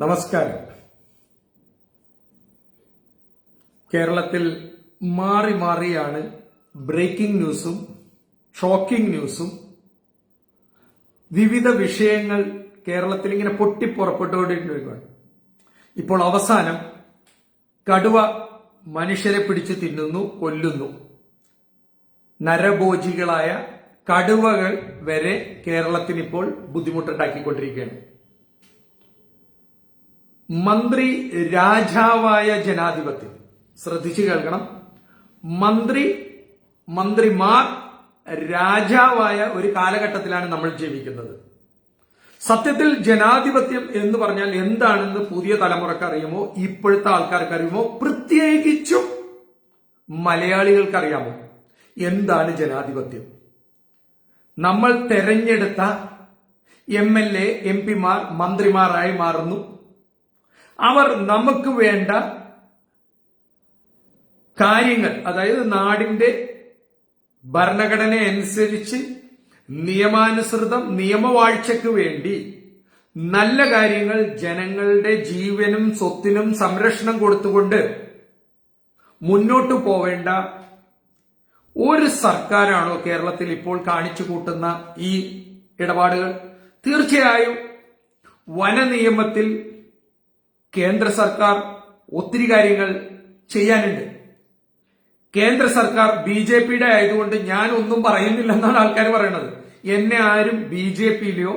നമസ്കാരം. കേരളത്തിൽ മാറി മാറിയാണ് ബ്രേക്കിംഗ് ന്യൂസും ഷോക്കിംഗ് ന്യൂസും വിവിധ വിഷയങ്ങൾ കേരളത്തിൽ ഇങ്ങനെ പൊട്ടിപ്പുറപ്പെട്ടുകൊണ്ടിരിക്കുകയാണ് ഇപ്പോൾ അവസാനം കടുവ മനുഷ്യരെ പിടിച്ചു തിന്നുന്നു കൊല്ലുന്നു. നരഭോജികളായ കടുവകൾ വരെ കേരളത്തിന് ഇപ്പോൾ ബുദ്ധിമുട്ടുണ്ടാക്കിക്കൊണ്ടിരിക്കുകയാണ്. മന്ത്രി രാജാവായ ജനാധിപത്യം. ശ്രദ്ധിച്ചു കേൾക്കണം. മന്ത്രി മന്ത്രിമാർ രാജാവായ ഒരു കാലഘട്ടത്തിലാണ് നമ്മൾ ജീവിക്കുന്നത്. സത്യത്തിൽ ജനാധിപത്യം എന്ന് പറഞ്ഞാൽ എന്താണെന്ന് പുതിയ തലമുറയ്ക്ക് അറിയുമോ? ഇപ്പോഴത്തെ ആൾക്കാർക്ക് അറിയുമോ? പ്രത്യേകിച്ചും മലയാളികൾക്ക് അറിയാമോ എന്താണ് ജനാധിപത്യം? നമ്മൾ തെരഞ്ഞെടുത്ത എം എൽ എ എം പിമാർ മന്ത്രിമാരായി മാറുന്നു. അവർ നമുക്ക് വേണ്ട കാര്യങ്ങൾ അതായത് നാടിന്റെ ഭരണഘടന അനുസരിച്ച് നിയമാനുസൃതം നിയമവാഴ്ചയ്ക്ക് വേണ്ടി നല്ല കാര്യങ്ങൾ ജനങ്ങളുടെ ജീവനും സ്വത്തിനും സംരക്ഷണം കൊടുത്തുകൊണ്ട് മുന്നോട്ടു പോവേണ്ട ഒരു സർക്കാരാണോ കേരളത്തിൽ ഇപ്പോൾ കാണിച്ചു കൂട്ടുന്ന ഈ ഇടപാടുകൾ? തീർച്ചയായും വനനിയമത്തിൽ കേന്ദ്ര സർക്കാർ ഒത്തിരി കാര്യങ്ങൾ ചെയ്യാനുണ്ട്. കേന്ദ്ര സർക്കാർ ബി ജെ പിയുടെ ആയതുകൊണ്ട് ഞാൻ ഒന്നും പറയുന്നില്ലെന്നാണ് ആൾക്കാർ പറയുന്നത് എന്നെ ആരും ബി ജെ പിയിലോ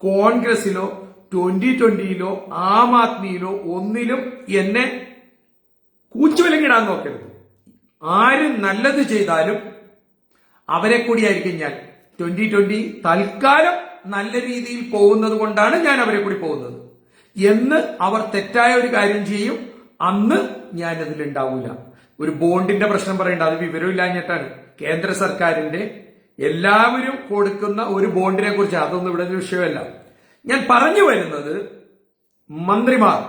കോൺഗ്രസിലോ ട്വന്റി ട്വന്റിയിലോ ആം ആദ്മിയിലോ ഒന്നിലും എന്നെ കൂച്ചുവിലങ്ങിടാൻ നോക്കരുത്. ആരും നല്ലത് ചെയ്താലും അവരെ കൂടിയായിരിക്കും ഞാൻ. ട്വന്റി ട്വന്റി തൽക്കാലം നല്ല രീതിയിൽ പോകുന്നത് കൊണ്ടാണ് ഞാൻ അവരെ കൂടി പോകുന്നത്. എന്ന് അവർ തെറ്റായ ഒരു കാര്യം ചെയ്യും അന്ന് ഞാൻ അതിലുണ്ടാവൂല ഒരു ബോണ്ടിന്റെ പ്രശ്നം പറയണ്ട അത് വിവരമില്ലാഞ്ഞിട്ടാണ്. കേന്ദ്ര സർക്കാരിന്റെ എല്ലാവരും കൊടുക്കുന്ന ഒരു ബോണ്ടിനെ കുറിച്ച് അതൊന്നും ഇവിടെ വിഷയമല്ല. ഞാൻ പറഞ്ഞു വരുന്നത് മന്ത്രിമാർ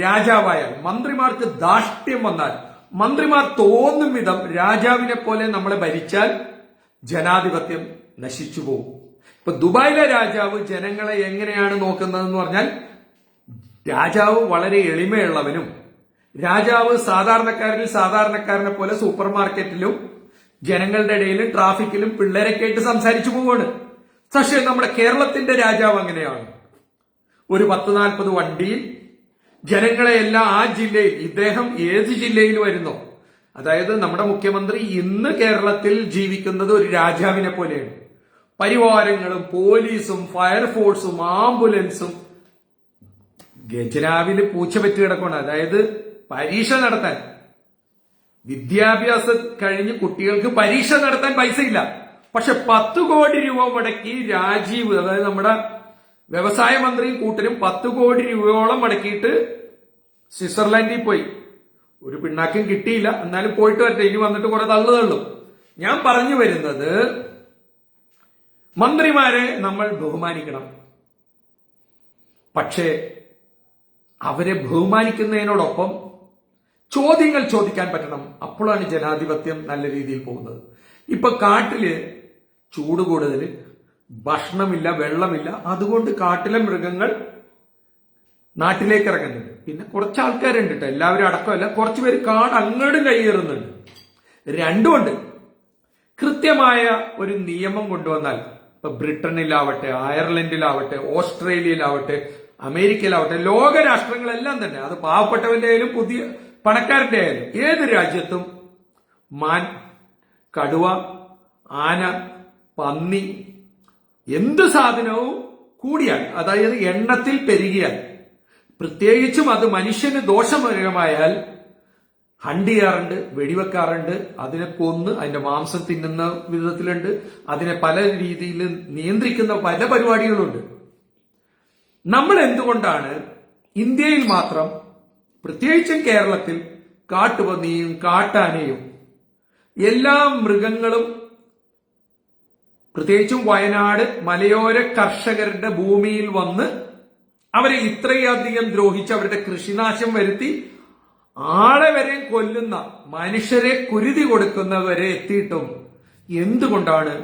രാജാവായാൽ മന്ത്രിമാർക്ക് ധാഷ്ട്യം വന്നാൽ മന്ത്രിമാർ തോന്നും വിധം രാജാവിനെ പോലെ നമ്മളെ ഭരിച്ചാൽ ജനാധിപത്യം നശിച്ചു പോകും. ഇപ്പൊ ദുബായിലെ രാജാവ് ജനങ്ങളെ എങ്ങനെയാണ് നോക്കുന്നതെന്ന് പറഞ്ഞാൽ രാജാവ് വളരെ എളിമയുള്ളവനും രാജാവ് സാധാരണക്കാരിൽ സാധാരണക്കാരനെ പോലെ സൂപ്പർ മാർക്കറ്റിലും ജനങ്ങളുടെ ഇടയിലും ട്രാഫിക്കിലും പിള്ളേരൊക്കെ ആയിട്ട് സംസാരിച്ചു പോവാണ്. പക്ഷേ നമ്മുടെ കേരളത്തിന്റെ രാജാവ് അങ്ങനെയാണ്. ഒരു പത്ത് നാൽപ്പത് വണ്ടിയിൽ ജനങ്ങളെ എല്ലാം ആ ജില്ലയിൽ ഇദ്ദേഹം ഏത് ജില്ലയിൽ വരുന്നോ അതായത് നമ്മുടെ മുഖ്യമന്ത്രി ഇന്ന് കേരളത്തിൽ ജീവിക്കുന്നത് ഒരു രാജാവിനെ പോലെയാണ്. പരിവാരങ്ങളും പോലീസും ഫയർഫോഴ്സും ആംബുലൻസും ഗജരാവിൽ പൂച്ച പറ്റി കിടക്കണം അതായത് പരീക്ഷ നടത്താൻ. വിദ്യാഭ്യാസം കഴിഞ്ഞ് കുട്ടികൾക്ക് പരീക്ഷ നടത്താൻ പൈസ ഇല്ല പക്ഷെ പത്ത് കോടി രൂപ മുടക്കി രാജീവ് അതായത് നമ്മുടെ വ്യവസായ മന്ത്രിയും കൂട്ടരും പത്ത് കോടി രൂപയോളം മുടക്കിയിട്ട് സ്വിറ്റ്സർലാൻഡിൽ പോയി. ഒരു പിണ്ണാക്കും കിട്ടിയില്ല. എന്നാലും പോയിട്ട് വരട്ടെ. ഇനി വന്നിട്ട് കുറെ തള്ളു തള്ളും. ഞാൻ പറഞ്ഞു വരുന്നത് മന്ത്രിമാരെ നമ്മൾ ബഹുമാനിക്കണം. പക്ഷേ അവരെ ബഹുമാനിക്കുന്നതിനോടൊപ്പം ചോദ്യങ്ങൾ ചോദിക്കാൻ പറ്റണം. അപ്പോഴാണ് ജനാധിപത്യം നല്ല രീതിയിൽ പോകുന്നത്. ഇപ്പൊ കാട്ടിൽ ചൂട് കൂടുതൽ ഭക്ഷണമില്ല വെള്ളമില്ല അതുകൊണ്ട് കാട്ടിലെ മൃഗങ്ങൾ നാട്ടിലേക്ക് ഇറങ്ങുന്നുണ്ട്. പിന്നെ കുറച്ച് ആൾക്കാരുണ്ട് കേട്ടോ എല്ലാവരും അടക്കമല്ല കുറച്ച് പേര് കാട് അങ്ങോട്ടും കൈയേറുന്നുണ്ട്. രണ്ടുമുണ്ട്. കൃത്യമായ ഒരു നിയമം കൊണ്ടുവന്നാൽ ഇപ്പൊ ബ്രിട്ടനിലാവട്ടെ അയർലൻഡിലാവട്ടെ ഓസ്ട്രേലിയയിലാവട്ടെ അമേരിക്കയിലാവട്ടെ ലോക രാഷ്ട്രങ്ങളെല്ലാം തന്നെ അത് പാവപ്പെട്ടവന്റെ ആയാലും പുതിയ പണക്കാരന്റെ ആയാലും ഏത് രാജ്യത്തും മാൻ കടുവ ആന പന്നി എന്ത് സാധനവും കൂടിയാൽ അതായത് എണ്ണത്തിൽ പെരുകിയാൽ പ്രത്യേകിച്ചും അത് മനുഷ്യന് ദോഷകരമായാൽ ഹണ്ട് ചെയ്യാറുണ്ട് വെടിവെക്കാറുണ്ട് അതിനെ കൊന്ന് അതിന്റെ മാംസം തിന്നുന്ന വിധത്തിലുണ്ട് അതിനെ പല രീതിയിൽ നിയന്ത്രിക്കുന്ന പല പരിപാടികളുണ്ട്. നമ്മൾ എന്തുകൊണ്ടാണ് ഇന്ത്യയിൽ മാത്രം പ്രത്യേകിച്ചും കേരളത്തിൽ കാട്ടുപന്നിയും കാട്ടാനയും എല്ലാ മൃഗങ്ങളും പ്രത്യേകിച്ചും വയനാട് മലയോര കർഷകരുടെ ഭൂമിയിൽ വന്ന് അവരെ ഇത്രയധികം ദ്രോഹിച്ച് അവരുടെ കൃഷിനാശം വരുത്തി ആളെ വരെ കൊല്ലുന്ന മനുഷ്യരെ കുരുതി കൊടുക്കുന്നവരെ എത്തിയിട്ടും എന്തുകൊണ്ടാണ്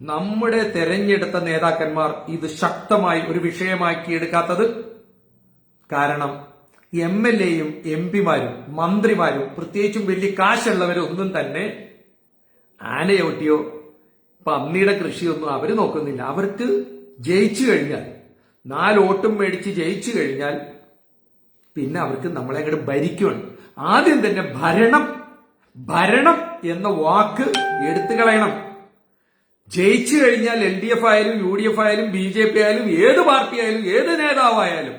നമ്മുടെ തെരഞ്ഞെടുത്ത നേതാക്കന്മാർ ഇത് ശക്തമായി ഒരു വിഷയമാക്കി എടുക്കാത്തത് കാരണം എം എൽ എയും എം പിമാരും മന്ത്രിമാരും പ്രത്യേകിച്ചും വലിയ കാശുള്ളവരും ഒന്നും തന്നെ ആനയോട്ടിയോ പന്നിയുടെ കൃഷിയൊന്നും അവർ നോക്കുന്നില്ല. അവർക്ക് ജയിച്ചു കഴിഞ്ഞാൽ നാല് ഓട്ടും മേടിച്ച് ജയിച്ചു കഴിഞ്ഞാൽ പിന്നെ അവർക്ക് നമ്മളെ അങ്ങോട്ട് ഭരിക്കുകയാണ് ആദ്യം തന്നെ ഭരണം ഭരണം എന്ന വാക്ക് എടുത്തു കളയണം. ജയിച്ചു കഴിഞ്ഞാൽ എൽ ഡി എഫ് ആയാലും യു ഡി എഫ് ആയാലും ബി ജെ പി ആയാലും ഏത് പാർട്ടി ആയാലും ഏത് നേതാവായാലും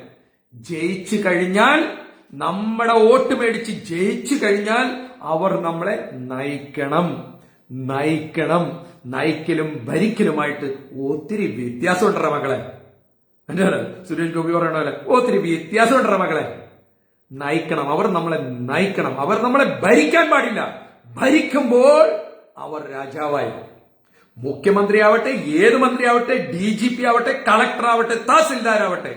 ജയിച്ചു കഴിഞ്ഞാൽ നമ്മുടെ വോട്ട് മേടിച്ച് ജയിച്ചു കഴിഞ്ഞാൽ അവർ നമ്മളെ നയിക്കണം. നയിക്കണം. നയിക്കലും ഭരിക്കലുമായിട്ട് ഒത്തിരി വ്യത്യാസമുണ്ടറ മകളെ എന്റെ സുരേഷ് ഗോപി പറയണ പോലെ ഒത്തിരി വ്യത്യാസമുണ്ടറ മകളെ നയിക്കണം. അവർ നമ്മളെ നയിക്കണം. അവർ നമ്മളെ ഭരിക്കാൻ പാടില്ല. ഭരിക്കുമ്പോൾ അവർ രാജാവായി. മുഖ്യമന്ത്രി ആവട്ടെ ഏത് മന്ത്രി ആവട്ടെ ഡി ജി പി ആവട്ടെ കളക്ടർ ആവട്ടെ തഹസിൽദാർ ആവട്ടെ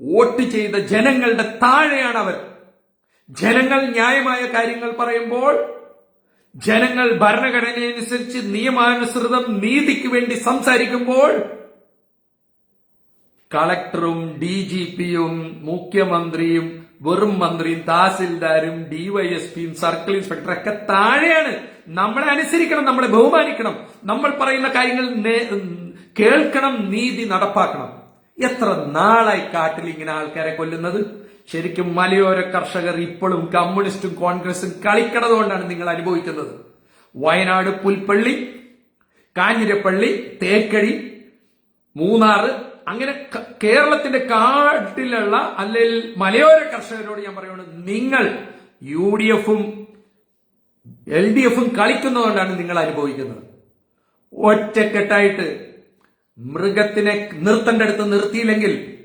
വോട്ട് ചെയ്ത ജനങ്ങളുടെ താഴെയാണ് അവർ ജനങ്ങൾ ന്യായമായ കാര്യങ്ങൾ പറയുമ്പോൾ ജനങ്ങൾ ഭരണഘടനയനുസരിച്ച് നിയമാനുസൃതം നീതിക്ക് വേണ്ടി സംസാരിക്കുമ്പോൾ കളക്ടറും ഡി ജി പിയും മുഖ്യമന്ത്രിയും വെറും മന്ത്രിയും തഹസിൽദാരും ഡിവൈഎസ്പിയും സർക്കിൾ ഇൻസ്പെക്ടറും ഒക്കെ താഴെയാണ്. നമ്മളെ അനുസരിക്കണം നമ്മളെ ബഹുമാനിക്കണം. നമ്മൾ പറയുന്ന കാര്യങ്ങൾ കേൾക്കണം നീതി നടപ്പാക്കണം. എത്ര നാളായി കാട്ടിൽ ഇങ്ങനെ ആൾക്കാരെ കൊല്ലുന്നത്? ശരിക്കും മലയോര കർഷകർ ഇപ്പോഴും കമ്മ്യൂണിസ്റ്റും കോൺഗ്രസും കളിക്കണതുകൊണ്ടാണ് നിങ്ങൾ അനുഭവിക്കുന്നത്. വയനാട് പുൽപ്പള്ളി കാഞ്ഞിരപ്പള്ളി തേക്കടി മൂന്നാറ് അങ്ങനെ കേരളത്തിന്റെ കാട്ടിലുള്ള അല്ലെങ്കിൽ മലയോര കർഷകരോട് ഞാൻ പറയുന്നത് നിങ്ങൾ യു ഡി എഫും എൽ ഡി എഫും കളിക്കുന്നതുകൊണ്ടാണ് നിങ്ങൾ അനുഭവിക്കുന്നത്. ഒറ്റക്കെട്ടായിട്ട് മൃഗത്തിനെ നിർത്തേണ്ട അടുത്ത് നിർത്തിയില്ലെങ്കിൽ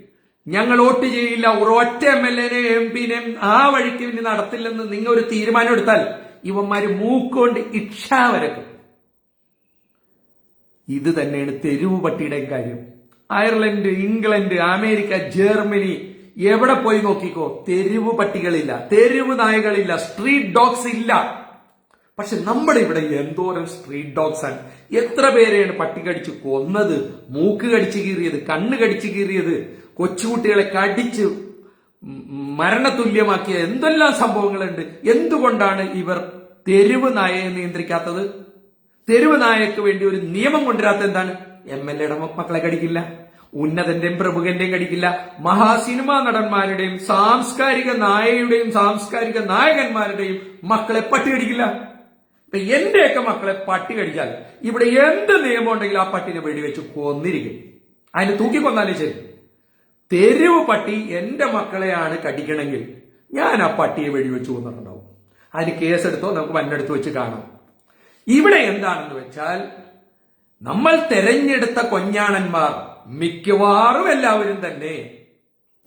ഞങ്ങൾ വോട്ട് ചെയ്യില്ല ഒറ്റ എം എൽ എനെ എം പിനെയും ആ വഴിക്ക് ഇനി നടത്തില്ലെന്ന് നിങ്ങൾ ഒരു തീരുമാനം എടുത്താൽ ഇവന്മാര് മൂക്കൊണ്ട് ഇച്ഛാ വരക്കും ഇത് തന്നെയാണ് തെരുവ് പട്ടിയുടെയും കാര്യം. അയർലൻഡ് ഇംഗ്ലണ്ട് അമേരിക്ക ജർമ്മനി എവിടെ പോയി നോക്കിക്കോ? തെരുവ് പട്ടികളില്ല തെരുവ് നായകളില്ല സ്ട്രീറ്റ് ഡോഗ്സ് ഇല്ല. പക്ഷെ നമ്മുടെ ഇവിടെ എന്തോരം സ്ട്രീറ്റ് ഡോഗ്സ് ആണ്. എത്ര പേരെയാണ് പട്ടി കടിച്ച് കൊന്നത് മൂക്ക് കടിച്ചു കീറിയത് കണ്ണ് കടിച്ചു കീറിയത് കൊച്ചുകുട്ടികളെ കടിച്ച് മരണതുല്യമാക്കിയ എന്തെല്ലാം സംഭവങ്ങളുണ്ട്? എന്തുകൊണ്ടാണ് ഇവർ തെരുവ് നായയെ നിയന്ത്രിക്കാത്തത്? തെരുവ് നായക്ക് വേണ്ടി ഒരു നിയമം കൊണ്ടുവരാത്ത എന്താണ്? എം എൽ എയുടെ മക്കളെ കടിക്കില്ല. ഉന്നതന്റെയും പ്രമുഖന്റെയും കടിക്കില്ല. മഹാസിനിമാ നടന്മാരുടെയും സാംസ്കാരിക നായയുടെയും സാംസ്കാരിക നായകന്മാരുടെയും മക്കളെ പട്ടി കടിക്കില്ല. ഇപ്പൊ എന്റെയൊക്കെ മക്കളെ പട്ടി കടിച്ചാൽ ഇവിടെ എന്ത് നിയമം ഉണ്ടെങ്കിലും ആ പട്ടിനെ വെടിവെച്ച് കൊന്നിരിക്കും. അതിന് തൂക്കിക്കൊന്നാലും ശരി. തെരുവ് പട്ടി എന്റെ മക്കളെയാണ് കടിക്കണമെങ്കിൽ ഞാൻ ആ പട്ടിയെ വെടിവെച്ച് കൊന്നിട്ടുണ്ടാവും. അതിന് കേസെടുത്തോ നമുക്ക് മണ്ണെടുത്ത് വെച്ച് കാണാം. ഇവിടെ എന്താണെന്ന് വെച്ചാൽ നമ്മൾ തെരഞ്ഞെടുത്ത കൊഞ്ഞാണന്മാർ മിക്കവാറും എല്ലാവരും തന്നെ.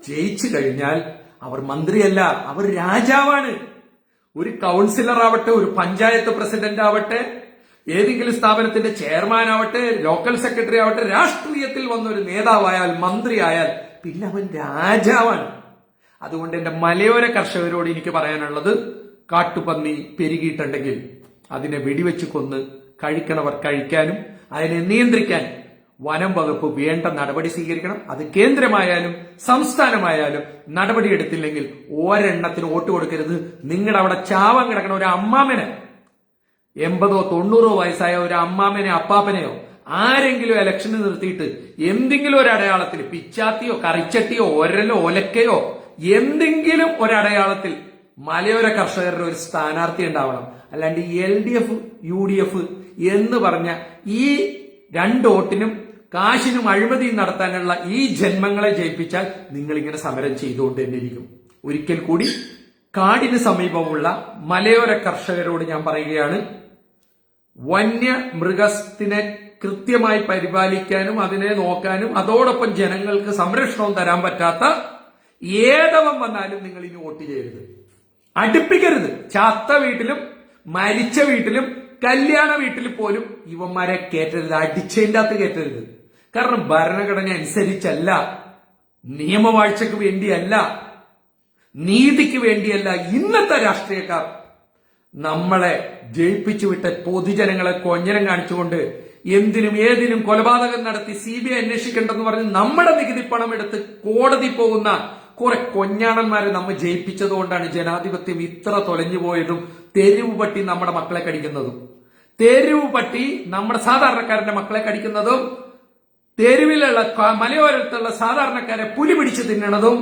ജയിച്ചു കഴിഞ്ഞാൽ അവർ മന്ത്രിയല്ല അവർ രാജാവാണ്. ഒരു കൗൺസിലർ ആവട്ടെ ഒരു പഞ്ചായത്ത് പ്രസിഡന്റ് ആവട്ടെ ഏതെങ്കിലും സ്ഥാപനത്തിന്റെ ചെയർമാൻ ആവട്ടെ ലോക്കൽ സെക്രട്ടറി ആവട്ടെ രാഷ്ട്രീയത്തിൽ വന്ന ഒരു നേതാവായാൽ മന്ത്രിയായാൽ പിന്നെ അവൻ രാജാവാണ്. അതുകൊണ്ട് എന്റെ മലയോര കർഷകരോട് എനിക്ക് പറയാനുള്ളത് കാട്ടുപന്നി പെരുകിയിട്ടുണ്ടെങ്കിൽ അതിനെ വെടിവെച്ച് കൊന്ന് കഴിക്കണവർ കഴിക്കാനും അതിനെ നിയന്ത്രിക്കാൻ വനം വകുപ്പ് വേണ്ട നടപടി സ്വീകരിക്കണം. അത് കേന്ദ്രമായാലും സംസ്ഥാനമായാലും നടപടിയെടുത്തില്ലെങ്കിൽ ഒരെണ്ണത്തിന് വോട്ട് കൊടുക്കരുത്. നിങ്ങളുടെ അവിടെ ചാവം കിടക്കണ ഒരു അമ്മാമനെ എൺപതോ തൊണ്ണൂറോ വയസ്സായ ഒരു അമ്മാമനെ അപ്പാപ്പനെയോ ആരെങ്കിലും ഇലക്ഷന് നിർത്തിയിട്ട് എന്തെങ്കിലും ഒരു അടയാളത്തിൽ പിച്ചാത്തിയോ കറിച്ചട്ടിയോ ഒരലോ ഒലക്കയോ എന്തെങ്കിലും ഒരടയാളത്തിൽ മലയോര കർഷകരുടെ ഒരു സ്ഥാനാർത്ഥി ഉണ്ടാവണം. അല്ലാണ്ട് L D F U D F എന്ന് പറഞ്ഞ ഈ രണ്ട് ഓട്ടിനും കാശിനും അഴിമതിയും നടത്താനുള്ള ഈ ജന്മങ്ങളെ ജയിപ്പിച്ചാൽ നിങ്ങളിങ്ങനെ സമരം ചെയ്തുകൊണ്ട് തന്നെ ഇരിക്കും ഒരിക്കൽ കൂടി കാടിന് സമീപമുള്ള മലയോര കർഷകരോട് ഞാൻ പറയുകയാണ് വന്യ മൃഗത്തിനെ കൃത്യമായി പരിപാലിക്കാനും അതിനെ നോക്കാനും അതോടൊപ്പം ജനങ്ങൾക്ക് സംരക്ഷണവും തരാൻ പറ്റാത്ത ഏതവം വന്നാലും നിങ്ങൾ ഇനി വോട്ട് ചെയ്യരുത്. അടുപ്പിക്കരുത്. ചത്ത വീട്ടിലും മരിച്ച വീട്ടിലും കല്യാണ വീട്ടിൽ പോലും ഇവന്മാരെ കയറ്റരുത് അടിച്ചതിന്റെ അകത്ത് കയറ്റരുത് കാരണം ഭരണഘടന അനുസരിച്ചല്ല നിയമവാഴ്ചക്ക് വേണ്ടിയല്ല നീതിക്ക് വേണ്ടിയല്ല ഇന്നത്തെ രാഷ്ട്രീയക്കാർ നമ്മളെ ജയിപ്പിച്ചു വിട്ട പൊതുജനങ്ങളെ കൊഞ്ഞനം കാണിച്ചുകൊണ്ട് എന്തിനും ഏതിനും കൊലപാതകം നടത്തി സി ബി ഐ അന്വേഷിക്കേണ്ടെന്ന് പറഞ്ഞ് നമ്മുടെ നികുതി പണം എടുത്ത് കോടതി പോകുന്ന കുറെ കൊഞ്ഞാണന്മാരെ നമ്മൾ ജയിപ്പിച്ചതുകൊണ്ടാണ് ജനാധിപത്യം ഇത്ര തൊലഞ്ഞു പോയതും തെരുവ് പട്ടി നമ്മുടെ മക്കളെ കടിക്കുന്നതും. തെരുവ് പട്ടി നമ്മുടെ സാധാരണക്കാരന്റെ മക്കളെ കടിക്കുന്നതും തെരുവിലുള്ള മലയോരത്തുള്ള സാധാരണക്കാരെ പുലി പിടിച്ചു തിന്നണതും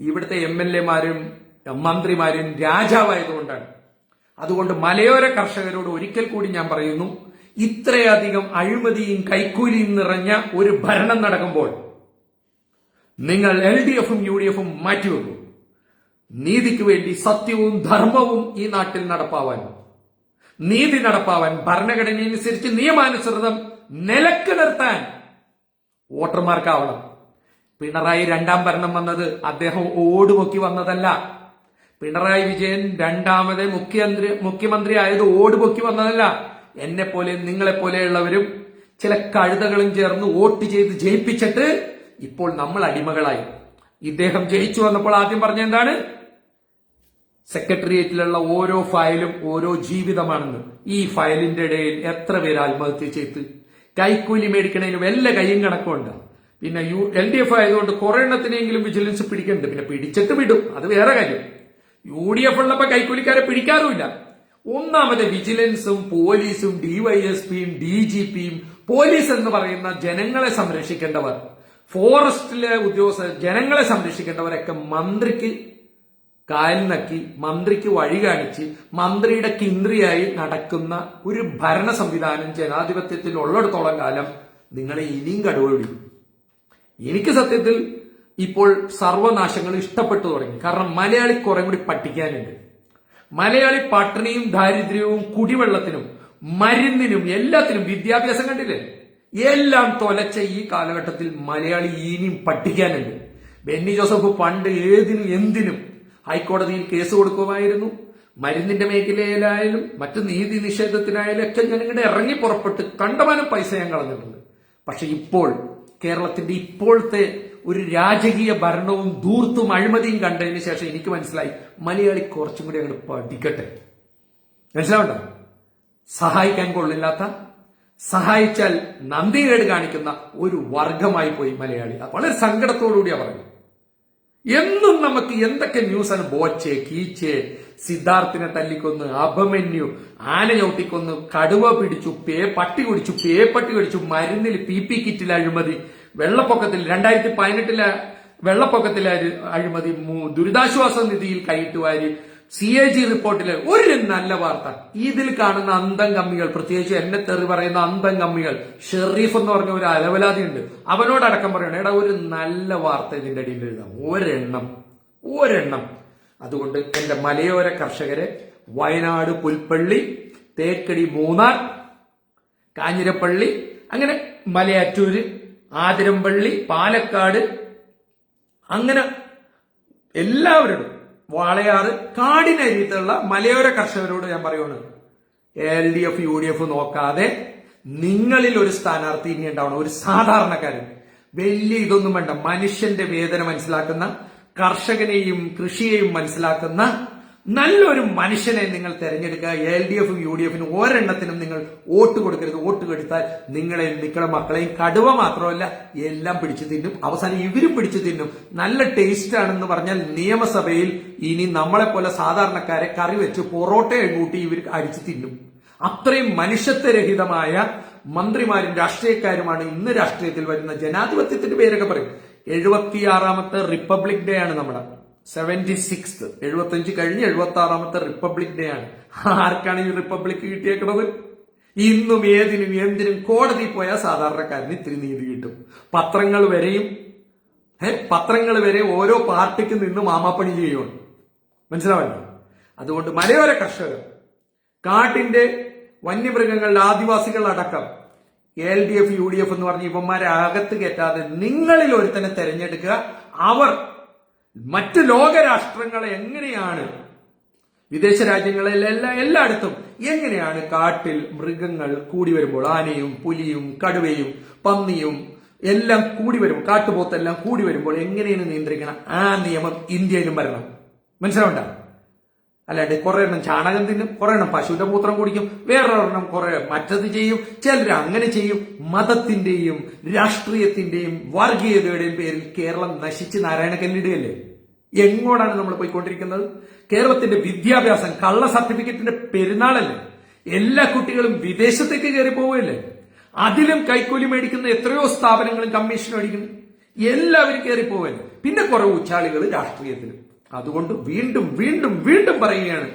ഇവിടുത്തെ എം എൽ എമാരും മന്ത്രിമാരും രാജാവായതുകൊണ്ടാണ്. അതുകൊണ്ട് മലയോര കർഷകരോട് ഒരിക്കൽ കൂടി ഞാൻ പറയുന്നു ഇത്രയധികം അഴിമതിയും കൈക്കൂലിയും നിറഞ്ഞ ഒരു ഭരണം നടക്കുമ്പോൾ നിങ്ങൾ എൽ ഡി എഫും യു ഡി എഫും മാറ്റിവെക്കും. നീതിക്ക് വേണ്ടി സത്യവും ധർമ്മവും ഈ നാട്ടിൽ നടപ്പാവാൻ നീതി നടപ്പാവാൻ ഭരണഘടനയനുസരിച്ച് നിയമാനുസൃതം നിലയ്ക്ക് നിർത്താൻ വോട്ടർമാർക്കാവണം. പിണറായി രണ്ടാം ഭരണം വന്നത് അദ്ദേഹം ഓടുപൊക്കി വന്നതല്ല. പിണറായി വിജയൻ രണ്ടാമത് മുഖ്യമന്ത്രി മുഖ്യമന്ത്രി ആയത് ഓടുപൊക്കി വന്നതല്ല. എന്നെ പോലെ നിങ്ങളെ പോലെയുള്ളവരും ചില കഴുതകളും ചേർന്ന് വോട്ട് ചെയ്ത് ജയിപ്പിച്ചിട്ട് ഇപ്പോൾ നമ്മൾ അടിമകളായി. ഇദ്ദേഹം ജയിച്ചു വന്നപ്പോൾ ആദ്യം പറഞ്ഞ എന്താണ്? സെക്രട്ടേറിയറ്റിലുള്ള ഓരോ ഫയലും ഓരോ ജീവിതമാണെന്ന്. ഈ ഫയലിന്റെ ഇടയിൽ എത്ര പേര് ആത്മഹത്യ ചെയ്ത്? കൈക്കൂലി മേടിക്കണതിന് വല്ല കൈയും കണക്കുണ്ട്. പിന്നെ യു എൽ ഡി എഫ് ആയതുകൊണ്ട് കുറെ എണ്ണത്തിനെങ്കിലും വിജിലൻസ് പിടിക്കുന്നുണ്ട് പിന്നെ പിടിച്ചിട്ട് വിടും. അത് വേറെ കാര്യം. യു ഡി എഫ് ഉള്ളപ്പോ കൈക്കൂലിക്കാരെ പിടിക്കാറുമില്ല. ഒന്നാമത് വിജിലൻസും പോലീസും ഡിവൈഎസ്പിയും ഡി ജി പിയും പോലീസ് എന്ന് പറയുന്ന ജനങ്ങളെ സംരക്ഷിക്കേണ്ടവർ. ഫോറസ്റ്റിലെ ഉദ്യോഗസ്ഥ ജനങ്ങളെ സംരക്ഷിക്കേണ്ടവരൊക്കെ മന്ത്രിക്ക് കാൽ നക്കി മന്ത്രിക്ക് വഴി കാണിച്ച് മന്ത്രിയുടെ കിന്ദ്രിയായി നടക്കുന്ന ഒരു ഭരണ സംവിധാനം ജനാധിപത്യത്തിൽ ഉള്ളിടത്തോളം കാലം നിങ്ങളെ ഇനിയും കടുവടിക്കും എനിക്ക് സത്യത്തിൽ ഇപ്പോൾ സർവനാശങ്ങൾ ഇഷ്ടപ്പെട്ടു തുടങ്ങി. കാരണം മലയാളി കുറെ കൂടി പഠിക്കാനുണ്ട്. മലയാളി പട്ടിണിയും ദാരിദ്ര്യവും കുടിവെള്ളത്തിനും മരുന്നിനും എല്ലാത്തിനും വിദ്യാഭ്യാസം കണ്ടില്ലേ? എല്ലാം തൊലച്ച ഈ കാലഘട്ടത്തിൽ മലയാളി ഇനിയും പഠിക്കാനുണ്ട്. ബെന്നി ജോസഫ് പണ്ട് ഏതിനും എന്തിനും ഹൈക്കോടതിയിൽ കേസ് കൊടുക്കുമായിരുന്നു. മരുന്നിന്റെ മേഖലയിലായാലും മറ്റു നീതി നിഷേധത്തിനായാലും ഒക്കെ ജനങ്ങളുടെ ഇറങ്ങി പുറപ്പെട്ട് കണ്ടമാനം പൈസ ഞാൻ കളഞ്ഞിട്ടുണ്ട് പക്ഷെ ഇപ്പോൾ കേരളത്തിന്റെ ഇപ്പോഴത്തെ ഒരു രാജകീയ ഭരണവും ദൂർത്തും അഴിമതിയും കണ്ടതിന് ശേഷം എനിക്ക് മനസ്സിലായി മലയാളി കുറച്ചും കൂടി അങ്ങോട്ട് പഠിക്കട്ടെ. മനസ്സിലാവണ്ട? സഹായിക്കാൻ കൊള്ളില്ലാത്ത സഹായിച്ചാൽ നന്ദികേട് കാണിക്കുന്ന ഒരു വർഗമായി പോയി മലയാളി. വളരെ വളരെ സങ്കടത്തോടുകൂടിയാണ് പറഞ്ഞു എന്നും നമുക്ക് എന്തൊക്കെ ന്യൂസാണ് ബോച്ചെ കീച്ചെ സിദ്ധാർത്ഥിനെ തല്ലിക്കൊന്ന് അഭമന്യു ആന ചവിട്ടിക്കൊന്ന് കടുവ പിടിച്ചു പേ പട്ടി കുടിച്ചു പേ പട്ടി കുടിച്ചു മരുന്നിൽ പി പി കിറ്റിൽ അഴിമതി വെള്ളപ്പൊക്കത്തിൽ രണ്ടായിരത്തി പതിനെട്ടിലെ വെള്ളപ്പൊക്കത്തിൽ അഴി- അഴിമതി ദുരിതാശ്വാസ നിധിയിൽ കൈയിട്ട് സി എ ജി റിപ്പോർട്ടിലെ ഒരു നല്ല വാർത്ത. ഇതിൽ കാണുന്ന അന്തം കമ്മികൾ പ്രത്യേകിച്ച് എന്നെ തെറി പറയുന്ന അന്തം കമ്മികൾ. ഷെറീഫ് എന്ന് പറഞ്ഞ ഒരു അലവലാതി ഉണ്ട് അവനോടടക്കം പറയണം എടാ ഒരു നല്ല വാർത്ത ഇതിന്റെ അടിയിൽ എഴുതാം. ഒരെണ്ണം ഒരെണ്ണം. അതുകൊണ്ട് എന്റെ മലയോര കർഷകരെ വയനാട് പുൽപ്പള്ളി തേക്കടി മൂന്നാർ കാഞ്ഞിരപ്പള്ളി അങ്ങനെ മലയാറ്റൂര് ആതിരമ്പള്ളി പാലക്കാട് അങ്ങനെ എല്ലാവരോടും വാളയാറ് കാടിനരിയത്തുള്ള മലയോര കർഷകരോട് ഞാൻ പറയുകയാണ് L D F U D F നോക്കാതെ നിങ്ങളിൽ ഒരു സ്ഥാനാർത്ഥി ഇനി ഉണ്ടാവണം. ഒരു സാധാരണക്കാരൻ. വലിയ ഇതൊന്നും വേണ്ട. മനുഷ്യന്റെ വേദന മനസ്സിലാക്കുന്ന കർഷകനെയും കൃഷിയെയും മനസ്സിലാക്കുന്ന നല്ലൊരു മനുഷ്യനെ നിങ്ങൾ തിരഞ്ഞെടുക്കുക. എൽ ഡി എഫും യു ഡി എഫിനും ഒരെണ്ണത്തിനും നിങ്ങൾ വോട്ട് കൊടുക്കരുത്. വോട്ട് കൊടുത്താൽ നിങ്ങളെയും നിങ്ങളുടെ മക്കളെയും കടുവ മാത്രമല്ല എല്ലാം പിടിച്ചു തിന്നും. അവസാനം ഇവരും പിടിച്ചു തിന്നും. നല്ല ടേസ്റ്റ് ആണെന്ന് പറഞ്ഞാൽ നിയമസഭയിൽ ഇനി നമ്മളെ പോലെ സാധാരണക്കാരെ കറി വെച്ച് പൊറോട്ടയും കൂട്ടി ഇവർ അടിച്ചു തിന്നും. അത്രയും മനുഷ്യത്വരഹിതമായ മന്ത്രിമാരും രാഷ്ട്രീയക്കാരുമാണ് ഇന്ന് രാഷ്ട്രീയത്തിൽ വരുന്ന ജനാധിപത്യത്തിന്റെ പേരൊക്കെ പറയും. എഴുപത്തിയാറാമത്തെ റിപ്പബ്ലിക് ഡേ ആണ് നമ്മുടെ സെവന്റി സിക്സ് എഴുപത്തി കഴിഞ്ഞ് എഴുപത്തി ആറാമത്തെ റിപ്പബ്ലിക് ഡേ ആണ്. ആർക്കാണ് ഈ റിപ്പബ്ലിക് കിട്ടിയേക്കുന്നത് ഇന്നും ഏതിനും എന്തിനും കോടതി പോയാൽ സാധാരണക്കാരന് ഇത്തിരി നീതി കിട്ടും. പത്രങ്ങൾ വരെയും പത്രങ്ങൾ വരെ ഓരോ പാർട്ടിക്ക് നിന്ന് മാമാപ്പണി ചെയ്യുകയാണ് മനസ്സിലാവല്ലോ? അതുകൊണ്ട് മലയോര കർഷകർ കാട്ടിന്റെ വന്യമൃഗങ്ങളുടെ ആദിവാസികൾ അടക്കം L D F U D F എന്ന് പറഞ്ഞ് ഇവന്മാരെ അകത്ത് കയറ്റാതെ നിങ്ങളിൽ ഒരു ഒരുത്തനെ തെരഞ്ഞെടുക്കുക. അവർ മറ്റ് ലോകരാഷ്ട്രങ്ങളെ എങ്ങനെയാണ്? വിദേശ രാജ്യങ്ങളിൽ എല്ലാ എല്ലായിടത്തും എങ്ങനെയാണ് കാട്ടിൽ മൃഗങ്ങൾ കൂടി വരുമ്പോൾ? ആനയും പുലിയും കടുവയും പന്നിയും എല്ലാം കൂടി വരുമ്പോൾ കാട്ടുപോത്തെല്ലാം കൂടി വരുമ്പോൾ എങ്ങനെയാണ് നിയന്ത്രിക്കണം? ആ നിയമം ഇന്ത്യയിലും വരണം. മനസ്സിലാവണ്ട അല്ലാണ്ട് കുറെ എണ്ണം ചാണകം തിന്നും കുറെ എണ്ണം പശുവിന്റെ മൂത്രം കുടിക്കും വേറൊരെണ്ണം കുറെ മറ്റത് ചെയ്യും. ചിലർ അങ്ങനെ ചെയ്യും. മതത്തിന്റെയും രാഷ്ട്രീയത്തിന്റെയും വർഗീയതയുടെയും പേരിൽ കേരളം നശിച്ച് നാരായണ കല്ലിടുകയല്ലേ? എങ്ങോട്ടാണ് നമ്മൾ പോയിക്കൊണ്ടിരിക്കുന്നത്? കേരളത്തിന്റെ വിദ്യാഭ്യാസം കള്ള സർട്ടിഫിക്കറ്റിന്റെ പെരുന്നാളല്ലേ? എല്ലാ കുട്ടികളും വിദേശത്തേക്ക് കയറി പോവുകയല്ലേ? അതിലും കൈക്കൂലി മേടിക്കുന്ന എത്രയോ സ്ഥാപനങ്ങളും കമ്മീഷനും അടിക്കുന്നു. എല്ലാവരും കയറി പോവല്ലേ പിന്നെ കുറെ ഉച്ചാളികൾ രാഷ്ട്രീയത്തിലും. അതുകൊണ്ട് വീണ്ടും വീണ്ടും വീണ്ടും പറയുകയാണ്.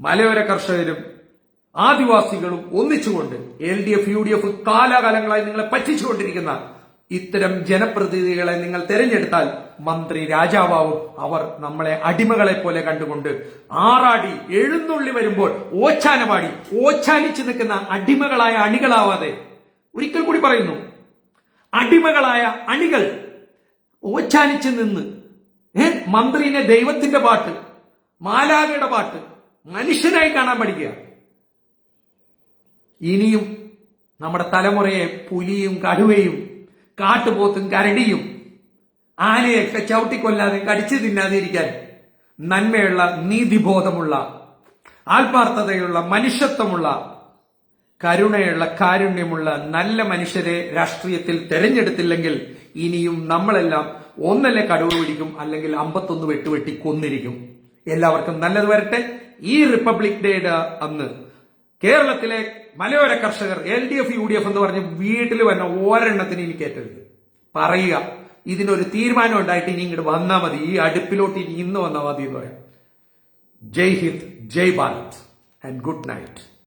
മലയോര കർഷകരും ആദിവാസികളും ഒന്നിച്ചുകൊണ്ട് L D F U D F കാലാകാലങ്ങളായി നിങ്ങളെ പറ്റിച്ചുകൊണ്ടിരിക്കുന്ന ഇത്തരം ജനപ്രതിനിധികളെ നിങ്ങൾ തെരഞ്ഞെടുത്താൽ മന്ത്രി രാജാവാവും അവർ നമ്മളെ അടിമകളെ പോലെ കണ്ടുകൊണ്ട് ആറാടി എഴുന്നള്ളി വരുമ്പോൾ ഓച്ചാനമാടി ഓച്ചാനിച്ചു നിൽക്കുന്ന അടിമകളായ അണികളാവാതെ ഒരിക്കൽ കൂടി പറയുന്നു അടിമകളായ അണികൾ ഓച്ചാനിച്ച് നിന്ന് ഏ? മന്ത്രിനെ ദൈവത്തിന്റെ പാട്ട് മാലാകയുടെ പാട്ട് മനുഷ്യനായി കാണാൻ പഠിക്കുക. ഇനിയും നമ്മുടെ തലമുറയെ പുലിയും കടുവയും കാട്ടുപോത്തും കരടിയും ആനയൊക്കെ ചവിട്ടിക്കൊല്ലാതെ കടിച്ചു തിന്നാതെ ഇരിക്കാൻ നന്മയുള്ള നീതിബോധമുള്ള ആത്മാർത്ഥതയുള്ള മനുഷ്യത്വമുള്ള കരുണയുള്ള കാരുണ്യമുള്ള നല്ല മനുഷ്യരെ രാഷ്ട്രീയത്തിൽ തെരഞ്ഞെടുത്തില്ലെങ്കിൽ ഇനിയും നമ്മളെല്ലാം ഒന്നല്ലേ കടുവ പിടിക്കും അല്ലെങ്കിൽ അമ്പത്തൊന്ന് വെട്ടുവെട്ടി കൊന്നിരിക്കും. എല്ലാവർക്കും നല്ലത് വരട്ടെ. ഈ റിപ്പബ്ലിക് ഡേയുടെ അന്ന് കേരളത്തിലെ മലയോര കർഷകർ L D F U D F എന്ന് പറഞ്ഞ് വീട്ടിൽ വന്ന ഒരെണ്ണത്തിന് ഇനി കയറ്റരുത് പറയുക ഇതിനൊരു തീരുമാനം ഉണ്ടായിട്ട് ഇനി ഇങ്ങോട്ട് വന്നാൽ മതി. ഈ അടുപ്പിലോട്ട് ഇനി ഇന്ന് വന്നാൽ മതി എന്ന് പറയാം. ജയ് ഹിന്ദ് ജയ് ഭാരത് ആൻഡ് ഗുഡ് നൈറ്റ്